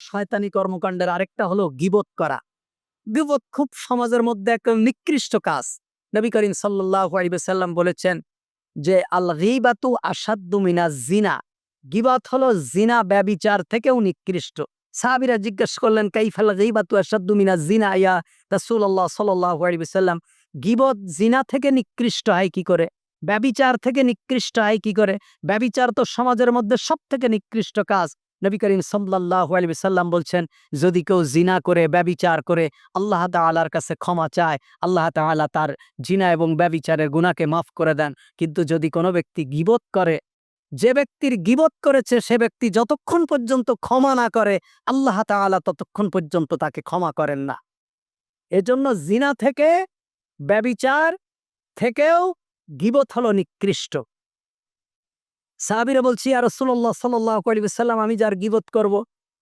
শয়তানি কর্মকাণ্ডের আরেকটা হলো গিবত করা। গিবত খুব সমাজের মধ্যে একটা নিকৃষ্ট কাজ। নবী করিম সাল্লাহ আলিবাসাল্লাম বলেছেন যে আল গিবাতু আসাদ্দু মিনা জিনা। গিবাত হলো জিনা ব্যবিচার থেকেও নিকৃষ্ট। সাহাবিরা জিজ্ঞেস করলেন কাইফাল গিবাতু আসাদ্দু মিনা জিনা ইয়া রাসূলুল্লাহ সাল্লাল্লাহু আলাইহি ওয়াসাল্লাম? গিবত জিনা থেকে নিকৃষ্ট হয় কি করে? ব্যবিচার থেকে নিকৃষ্ট হয় কি করে? ব্যবিচার তো সমাজের মধ্যে সব থেকে নিকৃষ্ট কাজ। নবী করিম সাল্লাল্লাহু আলাইহি সাল্লাম বলছেন, যদি কেউ জিনা করে, ব্যবিচার করে, আল্লাহ তাআলার কাছে ক্ষমা চায়, আল্লাহ তাআলা তার জিনা এবং ব্যবিচারের গুণাকে মাফ করে দেন। কিন্তু যদি কোনো ব্যক্তি গিবত করে, যে ব্যক্তির গিবত করেছে, সে ব্যক্তি যতক্ষণ পর্যন্ত ক্ষমা না করে, আল্লাহ তাআলা ততক্ষণ পর্যন্ত তাকে ক্ষমা করেন না। এজন্য জিনা থেকে, ব্যবিচার থেকেও গিবত হলো নিকৃষ্ট। সাহাবিরা বলছি আর রসুল্লাহ সাল্লাহ সাল্লাম আমি যার গিবত করব,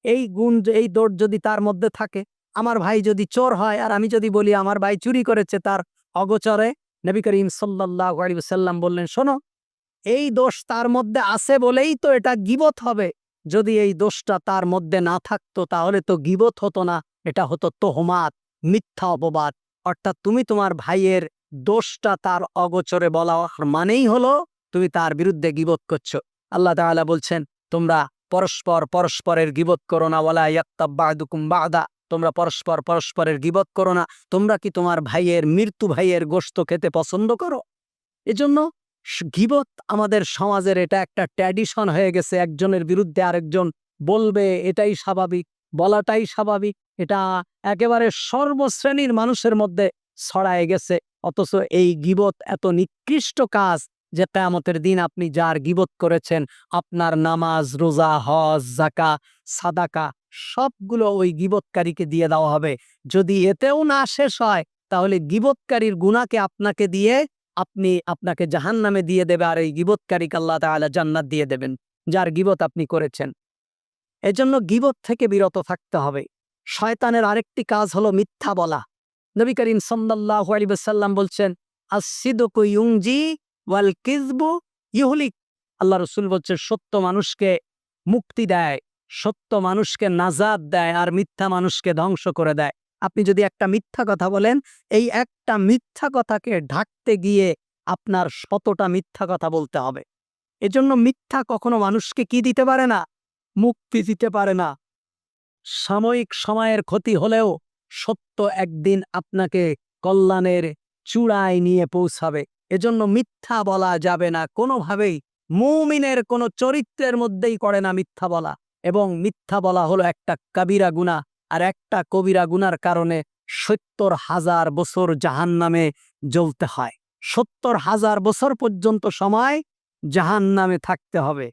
এই গুণ, এই দোষ যদি তার মধ্যে থাকে, আমার ভাই যদি চোর হয়, আর আমি যদি বলি আমার ভাই চুরি করেছে, তার অগোচরে নবী করিম সাল্লাহ সাল্লাম বললেন, শোনো, এই দোষ তার মধ্যে আছে বলেই তো এটা গিবত হবে। যদি এই দোষটা তার মধ্যে না থাকতো, তাহলে তো গিবত হতো না, এটা হতো তোহমাত, মিথ্যা অপবাদ। অর্থাৎ তুমি তোমার ভাইয়ের দোষটা তার অগোচরে বলা মানেই হলো তুমি তার বিরুদ্ধে গিবত করছ। আল্লাহ তাআলা বলছেন, তোমরা পরস্পর পরস্পরের গিবত করো না। ওয়ালা ইয়াত্তাব্বাদুকুম বাদা। তোমরা পরস্পর পরস্পরের গিবত করো না। তোমরা কি তোমার ভাইয়ের মৃত্যু ভাইয়ের গোশত খেতে পছন্দ করো? এজন্য গিবত আমাদের সমাজের এটা একটা ট্র্যাডিশন হয়ে গেছে। একজনের বিরুদ্ধে আরেকজন বলবে, এটাই স্বাভাবিক। বলাটাই স্বাভাবিক। এটা একেবারে সর্বশ্রেণীর মানুষের মধ্যে ছড়ায় গেছে। অথচ এই গিবত এত নিকৃষ্ট কাজ যে কেয়ামতের দিন আপনি যার গিবত করেছেন, আপনার নামাজ, রোজা, হজ জাকা সাদাকা, সবগুলো ওই গিবতকারীকে দিয়ে দেওয়া হবে। যদি এতেও না শেষ হয়, তাহলে গিবতকারীর গুণাকে আপনাকে দিয়ে আপনি আপনাকে জাহান নামে দিয়ে দেবে আর এই গিবতকারীকে আল্লাহ তাআলা জান্নাত দিয়ে দেবেন, যার গিবত আপনি করেছেন। এজন্য গিবত থেকে বিরত থাকতে হবে। শয়তানের আরেকটি কাজ হলো মিথ্যা বলা। নবী করিম সাল্লাল্লাহু আলাইহি ওয়াসাল্লাম বলছেন আসিদকু ইউংজি ওয়াল কিজবু ইহলিক আল্লাহ রসুল বলছেন সত্য মানুষকে মুক্তি দেয়, সত্য মানুষকে নাজাদ দেয় আর মিথ্যা মানুষকে ধ্বংস করে দেয়। আপনি যদি একটা মিথ্যা কথা বলেন, এই একটা মিথ্যা কথাকে ঢাকতে গিয়ে আপনার শতটা মিথ্যা কথা বলতে হবে। এজন্য মিথ্যা কখনো মানুষকে কি দিতে পারে না? মুক্তি দিতে পারে না। সাময়িক সময়ের ক্ষতি হলেও সত্য একদিন আপনাকে কল্যাণের চূড়ায় নিয়ে পৌঁছাবে। এজন্য মিথ্যা বলা যাবে না। কোনোভাবেই মুমিনের কোনো চরিত্রের মধ্যেই করে না মিথ্যা বলা। এবং মিথ্যা বলা হলো একটা কবিরা গুণা আর একটা কবিরা গুনার কারণে সত্তর হাজার বছর জাহান নামে জ্বলতে হয়। সত্তর হাজার বছর পর্যন্ত সময় জাহান নামে থাকতে হবে।